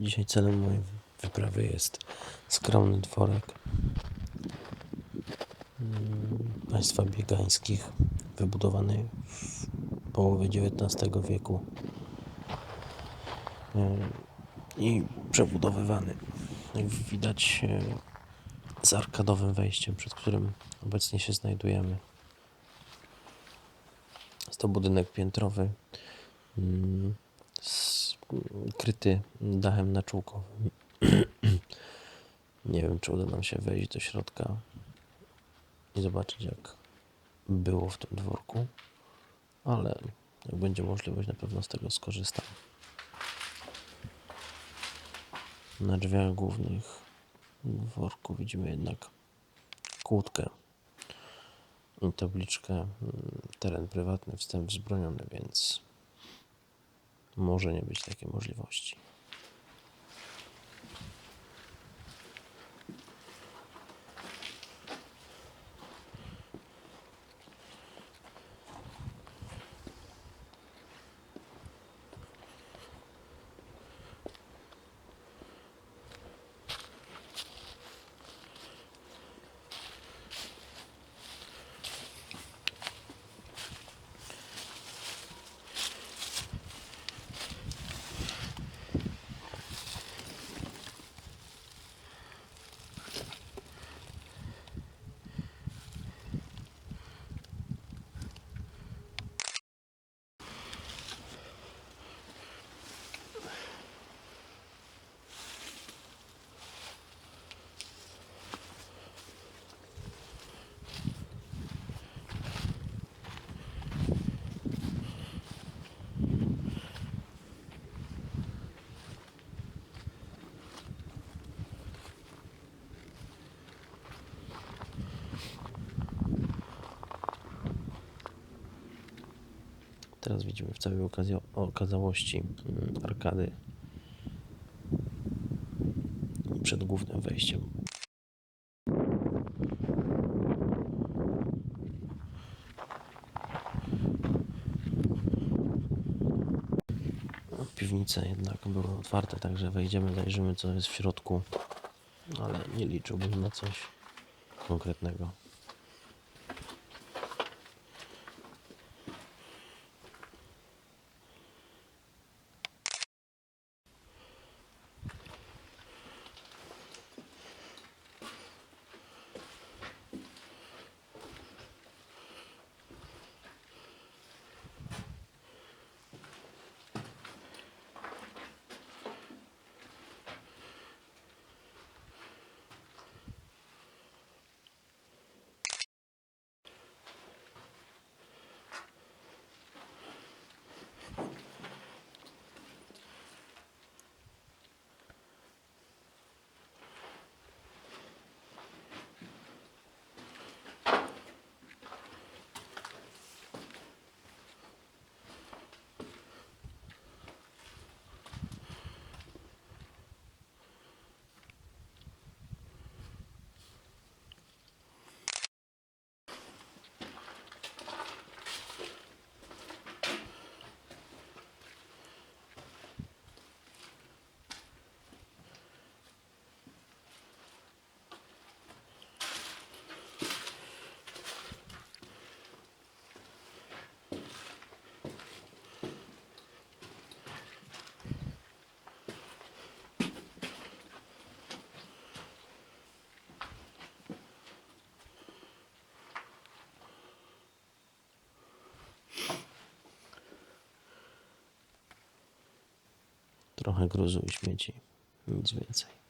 Dzisiaj celem mojej wyprawy jest skromny dworek mm, państwa biegańskich, wybudowany w połowie XIX wieku mm, i przebudowywany. Jak widać e, z arkadowym wejściem, przed którym obecnie się znajdujemy. Jest to budynek piętrowy, mm, s- kryty dachem naczółkowym. Nie wiem, czy uda nam się wejść do środka i zobaczyć, jak było w tym dworku, ale jak będzie możliwość, na pewno z tego skorzystam. Na drzwiach głównych dworku widzimy jednak kłódkę i tabliczkę mm, teren prywatny, wstęp wzbroniony, więc może nie być takiej możliwości. Teraz widzimy w całej okazałości mm, arkady przed głównym wejściem. Piwnice jednak były otwarte, także wejdziemy, zajrzymy co jest w środku, ale nie liczyłbym na coś konkretnego. Trochę gruzu i śmieci, nic więcej.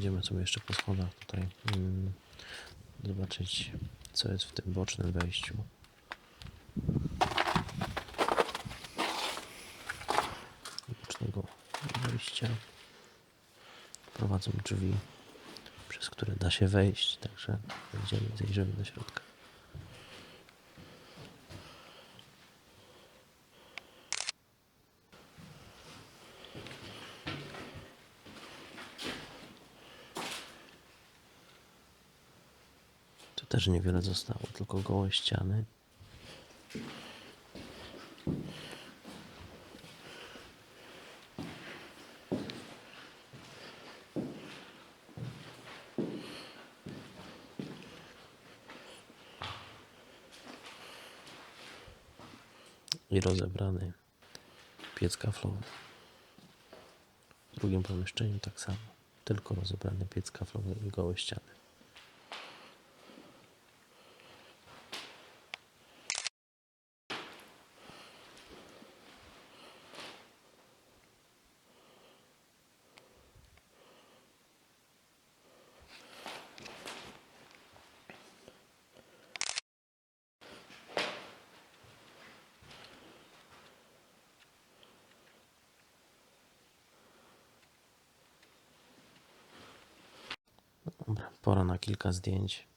Będziemy sobie jeszcze po schodach tutaj mm, zobaczyć, co jest w tym bocznym wejściu. Bocznego wejścia prowadzą drzwi, przez które da się wejść, także będziemy zajrzymy do środka. Tu też niewiele zostało, tylko gołe ściany. I rozebrany piec kaflowy. W drugim pomieszczeniu tak samo. Tylko rozebrany piec kaflowy i gołe ściany. Pora na kilka zdjęć.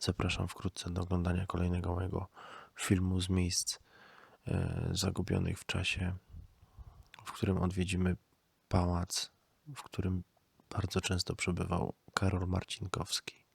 Zapraszam wkrótce do oglądania kolejnego mojego filmu z miejsc e, zagubionych w czasie, w którym odwiedzimy pałac, w którym bardzo często przebywał Karol Marcinkowski.